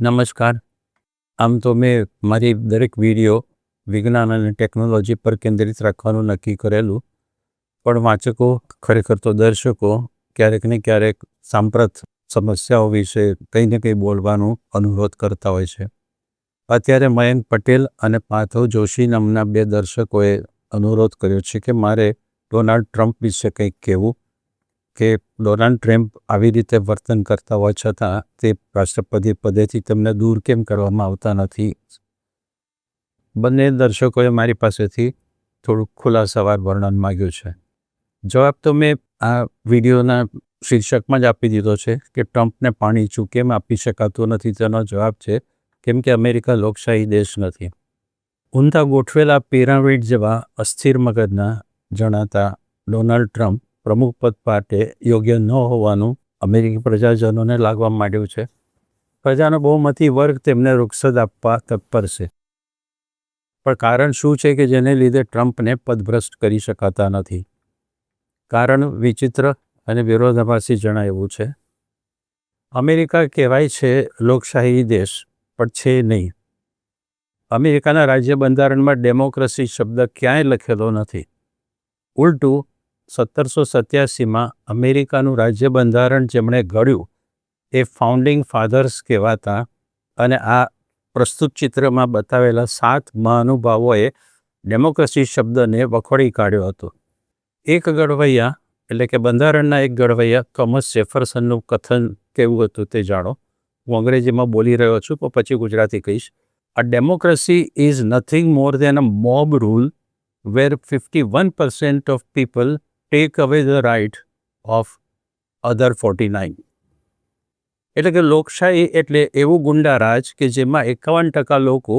નમસ્કાર. આમ તો મેં મારી દરેક વીડિયો વિજ્ઞાન અને ટેકનોલોજી પર કેન્દ્રિત રાખવાનું નક્કી કરેલું. પણ વાચકો, ખરેખર તો દર્શકો, ક્યારેક ને ક્યારેક સાંપ્રત સમસ્યાઓ વિશે કંઈ ને કંઈ બોલવાનું અનુરોધ કરતા હોય છે. અત્યારે મયંક પટેલ અને પાર્થવ જોશી નામના બે દર્શકોએ અનુરોધ કર્યો છે કે મારે ડોનાલ્ડ ટ્રમ્પ વિશે કંઈક કહેવું. કે ડોનાલ્ડ ટ્રમ્પ આવી રીતે વર્તન કરતા હોવા છતાં તે રાષ્ટ્રપતિ પદેથી તેમને દૂર કેમ કરવામાં આવતા નથી? બંને દર્શકોએ મારી પાસેથી થોડુંક ખુલાસાવાર વર્ણન માગ્યું છે. જવાબ તો મેં આ વિડીયોના શીર્ષકમાં જ આપી દીધો છે કે ટ્રમ્પને પાણી ચૂ કેમ આપી શકાતું નથી તેનો જવાબ છે કેમ કે અમેરિકા લોકશાહી દેશ નથી. ઊંધા ગોઠવેલા પિરામિડ જેવા અસ્થિર મગજના જણાતા ડોનાલ્ડ ટ્રમ્પ પ્રમુખ પદ માટે યોગ્ય ન હોવાનું અમેરિકી પ્રજાજનોને લાગવા માંડ્યું છે. પ્રજાનો બહુમતી વર્ગ તેમને રૂક્ષદ આપવા તત્પર છે. પણ કારણ શું છે કે જેને લીધે ટ્રમ્પને પદભ્રષ્ટ કરી શકાતા નથી? કારણ વિચિત્ર અને વિરોધાભાસી જણાય છે. અમેરિકા કહેવાય છે લોકશાહી દેશ, પણ છે નહીં. અમેરિકાના રાજ્ય બંધારણમાં ડેમોક્રેસી શબ્દ ક્યાંય લખેલો નથી. ઉલટું સત્તરસો સત્યાસીમાં અમેરિકાનું રાજ્ય બંધારણ જેમણે ઘડ્યું, એ ફાઉન્ડિંગ ફાધર્સ કહેવાતા અને આ પ્રસ્તુત ચિત્રમાં બતાવેલા સાત મહાનુભાવોએ ડેમોક્રેસી શબ્દને વખોડી કાઢ્યો હતો. એક ગઢવૈયા, એટલે કે બંધારણના એક ગઢવૈયા થોમસ જેફરસનનું કથન કેવું હતું તે જાણો. હું અંગ્રેજીમાં બોલી રહ્યો છું, પણ પછી ગુજરાતી કહીશ. A democracy is nothing more than a mob rule where fifty one percent of people take away the right of other forty nine એટલે કે લોકશાહી એટલે એવું ગુંડા રાજ કે જેમાં એકાવન ટકા લોકો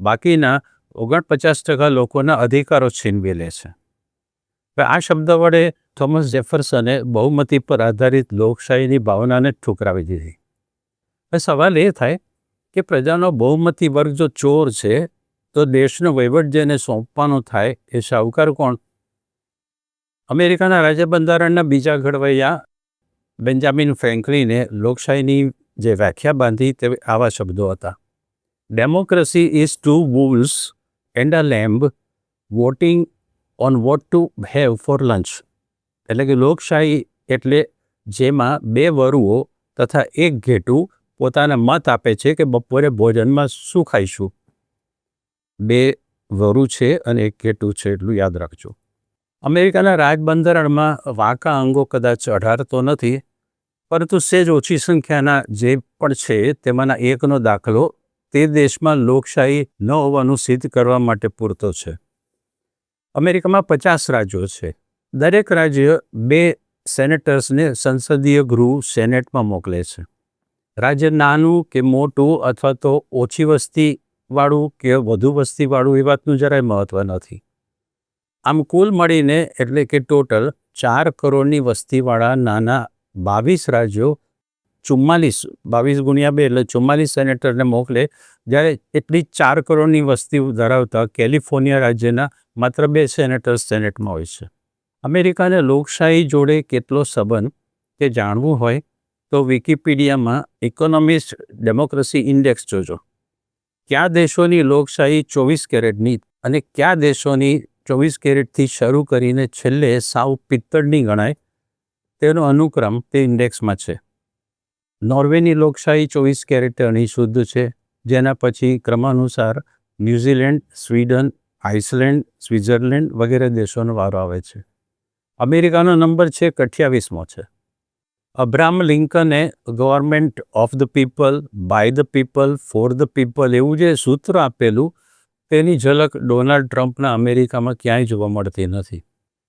બાકીના ઓગણપચાસ ટકા લોકોના અધિકારો છીનવી લે છે. આ શબ્દ વડે થોમસ જેફરસને બહુમતી પર આધારિત લોકશાહીની ભાવનાને ઠુકરાવી દીધી. સવાલ એ થાય કે પ્રજાનો બહુમતી વર્ગ જો ચોર છે, તો દેશનો વહીવટ જેને સોંપવાનો થાય એ શાહુકાર કોણ? અમેરિકાના રાજ્ય બંધારણના બીજા ઘડવૈયા બેન્જામિન ફ્રેન્કલિને લોકશાહીની જે વ્યાખ્યા બાંધી તે આવા શબ્દો હતા. Democracy is two wolves and a lamb voting on what to have for lunch એટલે કે લોકશાહી એટલે જેમાં બે વરુઓ તથા એક ઘેટું પોતાના મત આપે છે કે બપોરે ભોજનમાં શું ખાઈશું. બે વરુ છે અને એક ઘેટું છે, એટલું યાદ રાખજો. અમેરિકાના રાજબંધારણમાં વાંકા અંગો કદાચ અઢાર તો નથી, પરંતુ સેજ ઓછી સંખ્યાના જે પણ છે તેમાંના એકનો દાખલો તે દેશમાં લોકશાહી ન હોવાનું સિદ્ધ કરવા માટે પૂરતો છે. અમેરિકામાં પચાસ રાજ્યો છે. દરેક રાજ્ય બે સેનેટર્સને સંસદીય ગૃહ સેનેટમાં મોકલે છે. રાજ્ય નાનું કે મોટું અથવા તો ઓછી વસ્તીવાળું કે વધુ વસ્તીવાળું એ વાતનું જરાય મહત્ત્વ નથી. આમ કુલ મળીને એટલે કે ટોટલ ચાર કરોડની વસ્તીવાળા નાના બાવીસ રાજ્યો ચુમ્માલીસ, બાવીસ ગુણ્યા બે એટલે ચુમ્માલીસ સેનેટરને મોકલે, જ્યારે એટલી ચાર કરોડની વસ્તી ધરાવતા કેલિફોર્નિયા રાજ્યના માત્ર બે સેનેટર્સ સેનેટમાં હોય છે. અમેરિકાને લોકશાહી જોડે કેટલો સંબંધ તે જાણવું હોય તો વિકિપીડિયામાં ઇકોનોમિસ્ટ ડેમોક્રેસી ઇન્ડેક્સ જોજો. કયા દેશોની લોકશાહી ચોવીસ કેરેટની અને કયા દેશોની ચોવીસ કેરેટથી શરૂ કરીને છેલ્લે સાવ પિત્તળની ગણાય તેનો અનુક્રમ તે ઇન્ડેક્સમાં છે. નોર્વેની લોકશાહી ચોવીસ કેરેટ અહીં શુદ્ધ છે, જેના પછી ક્રમાનુસાર New Zealand, Sweden, Iceland, Switzerland વગેરે દેશોનો વારો આવે છે. અમેરિકાનો નંબર છે અઠ્યાવીસમો છે. Abraham લિંકને government of the people, by the people, for the people એવું જે સૂત્ર આપેલું તેની ઝલક ડોનાલ્ડ ટ્રમ્પના અમેરિકામાં ક્યાંય જોવા મળતી નથી.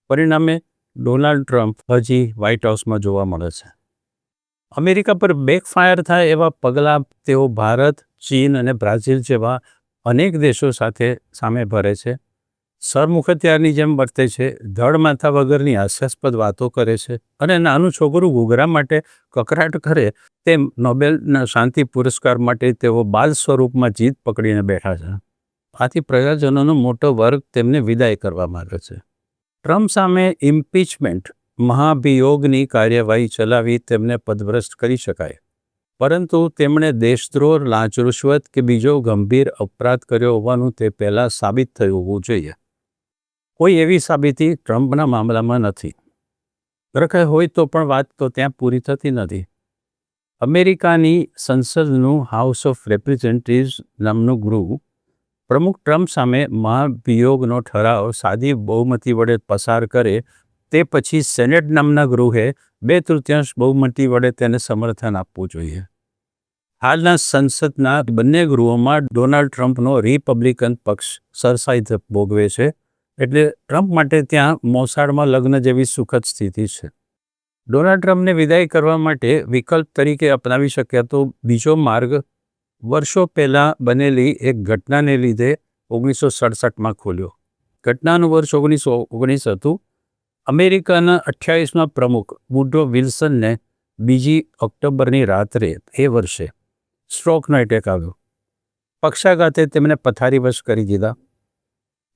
પરિણામે, ડોનાલ્ડ ટ્રમ્પ હજી વ્હાઇટ હાઉસમાં જોવા મળે છે. અમેરિકા પર બેકફાયર થાય એવા પગલાં તેઓ ભારત, ચીન અને બ્રાઝિલ જેવા અનેક દેશો સાથે સામે ભરે છે. સરમુખત્યારની જેમ વર્તે છે, ધડ માથા વગરની હાસ્યાસ્પદ વાતો કરે છે અને નાનું છોકરું ઘૂઘરા માટે કકરાટ કરે તેમ નોબેલના શાંતિ પુરસ્કાર માટે તેઓ બાલ સ્વરૂપમાં જીત પકડીને બેઠા છે. આથી પ્રજાજનોનો મોટો વર્ગ તેમને વિદાય કરવા માંગે છે. ટ્રમ્પ સામે ઇમ્પીચમેન્ટ, મહાભિયોગની કાર્યવાહી ચલાવી તેમને પદભ્રષ્ટ કરી શકાય. પરંતુ તેમણે દેશદ્રોહ લાંચ રૂશ્વત કે બીજો ગંભીર અપરાધ કર્યો હોવાનું તે પહેલાં સાબિત થયું હોવું જોઈએ. કોઈ એવી સાબિતી ટ્રમ્પના મામલામાં નથી. રખાય હોય તો પણ વાત તો ત્યાં પૂરી થતી નથી. અમેરિકાની સંસદનું હાઉસ ઓફ રેપ્રેઝેન્ટેટિવ્સ નામનું ગૃહ પ્રમુખ ટ્રમ્પ સામે મહાભિયોગનો ઠરાવ સાદી બહુમતી વડે પસાર કરે તે પછી સેનેટ નામના ગૃહે બે તૃતીયાંશ બહુમતી વડે તેને સમર્થન આપવું જોઈએ. હાલના સંસદના બંને ગૃહોમાં ડોનાલ્ડ ટ્રમ્પનો રિપબ્લિકન પક્ષ સરસાઈ ભોગવે છે, એટલે ટ્રમ્પ માટે ત્યાં મોસાળમાં લગ્ન જેવી સુખદ સ્થિતિ છે. ડોનાલ્ડ ટ્રમ્પને વિદાય કરવા માટે વિકલ્પ તરીકે અપનાવી શક્યા તો બીજો માર્ગ વર્ષો પહેલાં બનેલી એક ઘટનાને લીધે ઓગણીસો સડસઠમાં ખોલ્યો. ઘટનાનું વર્ષ ઓગણીસો ઓગણીસ હતું. અમેરિકાના અઠ્યાવીસમાં પ્રમુખ વુડ્રો વિલ્સનને બીજી ઓક્ટોબરની રાત્રે એ વર્ષે સ્ટ્રોકનો એટેક આવ્યો. પક્ષાઘાતે તેમને પથારીવશ કરી દીધા.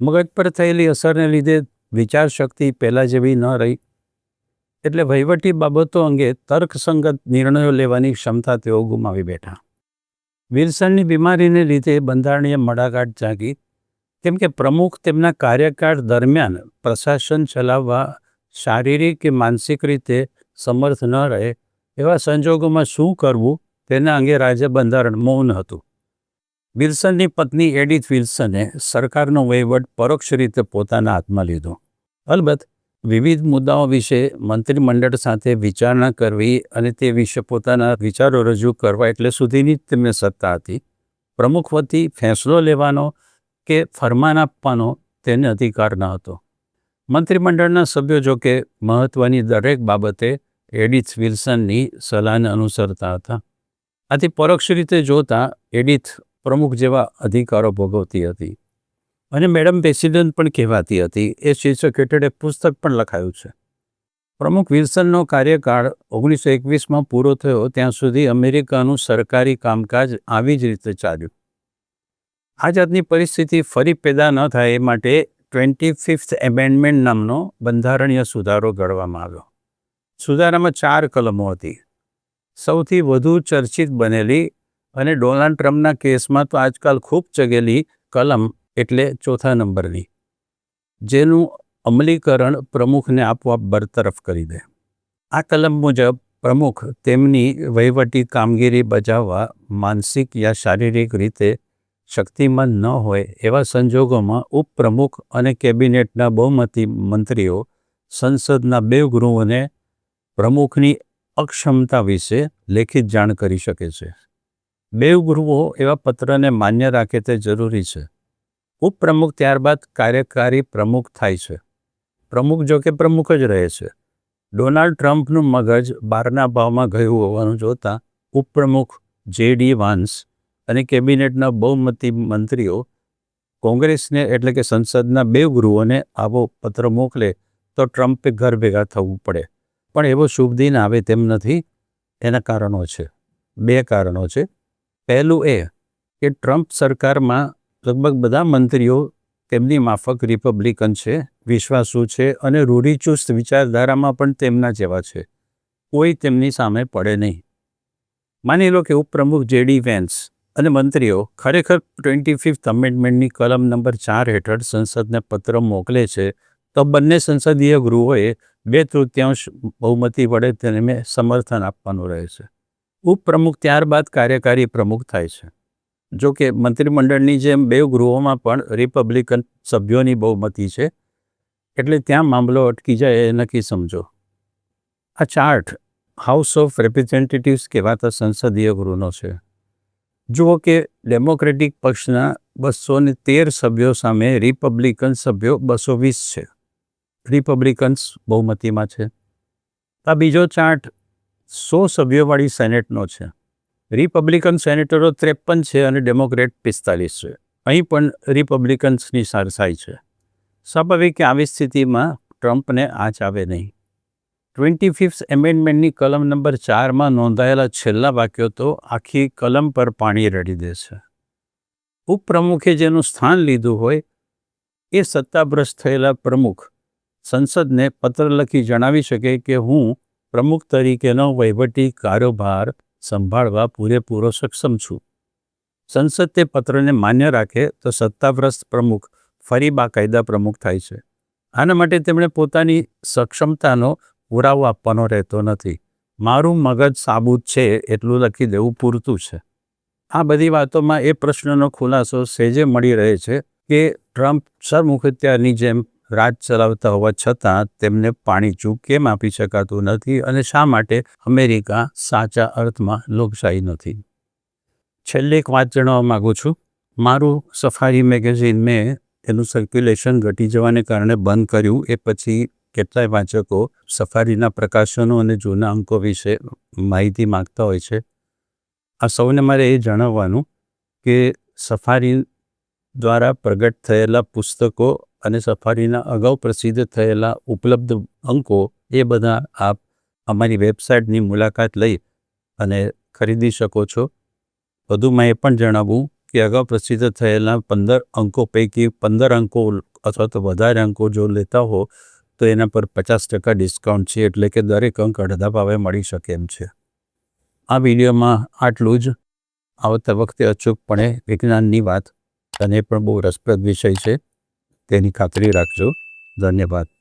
મગજ પર થયેલી અસરને લીધે વિચારશક્તિ પહેલાં જેવી ન રહી. એટલે વહીવટી બાબતો અંગે તર્કસંગત નિર્ણયો લેવાની ક્ષમતા તેઓ ગુમાવી બેઠા. વિલ્સનની બીમારીને લીધે બંધારણીય મડાગાંઠ જાગી. કેમ કે પ્રમુખ તેમના કાર્યકાળ દરમિયાન પ્રશાસન ચલાવવા શારીરિક કે માનસિક રીતે સમર્થ ન રહે એવા સંજોગોમાં શું કરવું તેના અંગે રાજ્ય બંધારણ મૌન હતું. વિલ્સનની પત્ની એડિથ વિલ્સને સરકારનો વહીવટ પરોક્ષ રીતે પોતાના હાથમાં લીધો. અલબત્ત વિવિધ મુદ્દાઓ વિશે મંત્રીમંડળ સાથે વિચારણા કરવી અને તે વિશે પોતાના વિચારો રજૂ કરવા એટલે સુધીની જ તેમને સત્તા હતી. પ્રમુખ વતી ફેંસલો લેવાનો કે ફરમાન આપવાનો તેને અધિકાર ન હતો. મંત્રીમંડળના સભ્યો જો કે મહત્ત્વની દરેક બાબતે એડિથ વિલ્સનની સલાહને અનુસરતા હતા. આથી પરોક્ષ રીતે જોતા એડિથ પ્રમુખ જેવા અધિકારો ભોગવતી હતી. અને મેડમ પ્રેસિડેન્ટ પણ કહેવાતી હતી. એ શીર્ષક હેઠળ એક પુસ્તક પણ લખાયું છે. પ્રમુખ વિલ્સનનો કાર્યકાળ ઓગણીસો એકવીસમાં પૂરો થયો. ત્યાં સુધી અમેરિકાનું સરકારી કામકાજ આવી જ રીતે ચાલ્યું. આ જાતની પરિસ્થિતિ ફરી પેદા ન થાય એ માટે ટ્વેન્ટી ફિફ્થ એમેન્ડમેન્ટ નામનો બંધારણીય સુધારો ઘડવામાં આવ્યો. સુધારામાં ચાર કલમો હતી. સૌથી વધુ ચર્ચિત બનેલી અને ડોનાલ્ડ ટ્રમ્પના કેસમાં તો આજકાલ ખૂબ ચગેલી કલમ એટલે ચોથા નંબરની. જેનું અમલીકરણ પ્રમુખને આપોઆપ બરતરફ કરી દે. આ કલમ મુજબ પ્રમુખ તેમની વહીવટી કામગીરી બજાવવા માનસિક યા શારીરિક રીતે શક્તિમાન ન હોય એવા સંજોગોમાં ઉપપ્રમુખ અને કેબિનેટના બહુમતી મંત્રીઓ સંસદના બે ગૃહોને પ્રમુખની અક્ષમતા વિશે લેખિત જાણ કરી શકે છે. બે ગૃહો એવા પત્રને માન્ય રાખે તે જરૂરી છે. ઉપપ્રમુખ ત્યારબાદ કાર્યકારી પ્રમુખ થાય છે. પ્રમુખ જો કે પ્રમુખ જ રહે છે. ડોનાલ્ડ ટ્રમ્પનું મગજ બારના ભાવમાં ગયું હોવાનું જોતાં ઉપપ્રમુખ જે ડી વાન્સ અને કેબિનેટના બહુમતી મંત્રીઓ કોંગ્રેસને એટલે કે સંસદના બે ગૃહોને આવો પત્ર મોકલે તો ટ્રમ્પે ઘર ભેગા થવું પડે. પણ એવો શુભ દિન આવે તેમ નથી. એના કારણો છે. બે કારણો છે. પહેલું એ કે ટ્રમ્પ સરકારમાં લગભગ બધા મંત્રીઓ તેમની માફક રિપબ્લિકન છે, વિશ્વાસુ છે અને રૂઢિચુસ્ત વિચારધારામાં પણ તેમના જેવા છે. કોઈ તેમની સામે પડે નહીં. માની લો કે ઉપપ્રમુખ જેડી વેન્સ અને મંત્રીઓ ખરેખર ટ્વેન્ટી ફિફ્થ અમેન્ડમેન્ટની કલમ નંબર ચાર હેઠળ સંસદને પત્ર મોકલે છે, તો બંને સંસદીય ગૃહોએ બે તૃતીયાંશ બહુમતી વડે તેને સમર્થન આપવાનું રહે છે. ઉપપ્રમુખ ત્યારબાદ કાર્યકારી પ્રમુખ થાય છે. જો કે મંત્રીમંડળની જેમ બે ગૃહોમાં પણ રિપબ્લિકન સભ્યોની બહુમતી છે, એટલે ત્યાં મામલો અટકી જાય એ નક્કી સમજો. આ ચાર્ટ હાઉસ ઓફ રિપ્રેઝેન્ટેટિવ્સ કહેવાતા સંસદીય ગૃહનો છે. જુઓ કે ડેમોક્રેટિક પક્ષના બસો ને તેર સભ્યો સામે રિપબ્લિકન સભ્યો બસો વીસ છે. રિપબ્લિકન્સ બહુમતીમાં છે. આ બીજો ચાર્ટ સો સભ્યોવાળી સેનેટનો છે. રિપબ્લિકન સેનેટરો ત્રેપન છે અને ડેમોક્રેટ પિસ્તાલીસ છે. અહીં પણ રિપબ્લિકન્સની સરસાઈ છે. સ્વાભાવિક કે આવી સ્થિતિમાં ટ્રમ્પને આંચ આવે નહીં. ટ્વેન્ટી ફિફ્થ એમેન્ડમેન્ટની કલમ નંબર ચારમાં નોંધાયેલા છેલ્લા વાક્યો તો આખી કલમ પર પાણી રડી દે છે. ઉપપ્રમુખે જેનું સ્થાન લીધું હોય એ સત્તાભ્રષ્ટ થયેલા પ્રમુખ સંસદને પત્ર લખી જણાવી શકે કે હું પ્રમુખ તરીકેનો વહીવટી કારોબાર સંભાળવા પૂરેપૂરો સક્ષમ છું. સંસદ તે પત્રને માન્ય રાખે તો સત્તાભ્રષ્ટ પ્રમુખ ફરી બાકાયદા પ્રમુખ થાય છે. આના માટે તેમણે પોતાની સક્ષમતાનો પુરાવો આપવાનો રહેતો નથી. મારું મગજ સાબુત છે એટલું લખી દેવું પૂરતું છે. આ બધી વાતોમાં એ પ્રશ્નનો ખુલાસો સેજે મળી રહે છે કે ટ્રમ્પ સરમુખત્યારની જેમ રાજ ચલાવતા હોવા છતાં તેમને પાણી ચૂક કેમ આપી શકાતું નથી અને શા માટે અમેરિકા સાચા અર્થમાં લોકશાહી નથી? છેલ્લે એક વાત જણાવવા માગું છું. મારું સફારી મેગેઝિન મેં એનું સર્ક્યુલેશન ઘટી જવાને કારણે બંધ કર્યું. એ પછી કેટલાય વાચકો સફારીના પ્રકાશનો અને જૂના અંકો વિશે માહિતી માગતા હોય છે. આ સૌને મારે એ જણાવવાનું કે સફારી દ્વારા પ્રગટ થયેલા પુસ્તકો અને સફારીના અગાઉ પ્રસિદ્ધ થયેલા ઉપલબ્ધ અંકો એ બધા આપ અમારી વેબસાઇટની મુલાકાત લઈ અને ખરીદી શકો છો. વધુમાં એ પણ જણાવવું કે અગાઉ પ્રસિદ્ધ થયેલા પંદર અંકો પૈકી પંદર અંકો અથવા તો વધારે અંકો જો લેતા હો, તો એના પર પચાસ ટકા ડિસ્કાઉન્ટ છે, એટલે કે દરેક અંક અડધા ભાવે મળી શકે એમ છે. આ વિડીયોમાં આટલું જ. આવતા વખતે અચૂકપણે વિજ્ઞાનની વાત, અને પણ બહુ રસપ્રદ વિષય છે. તેની ખાતરી રાખજો. ધન્યવાદ.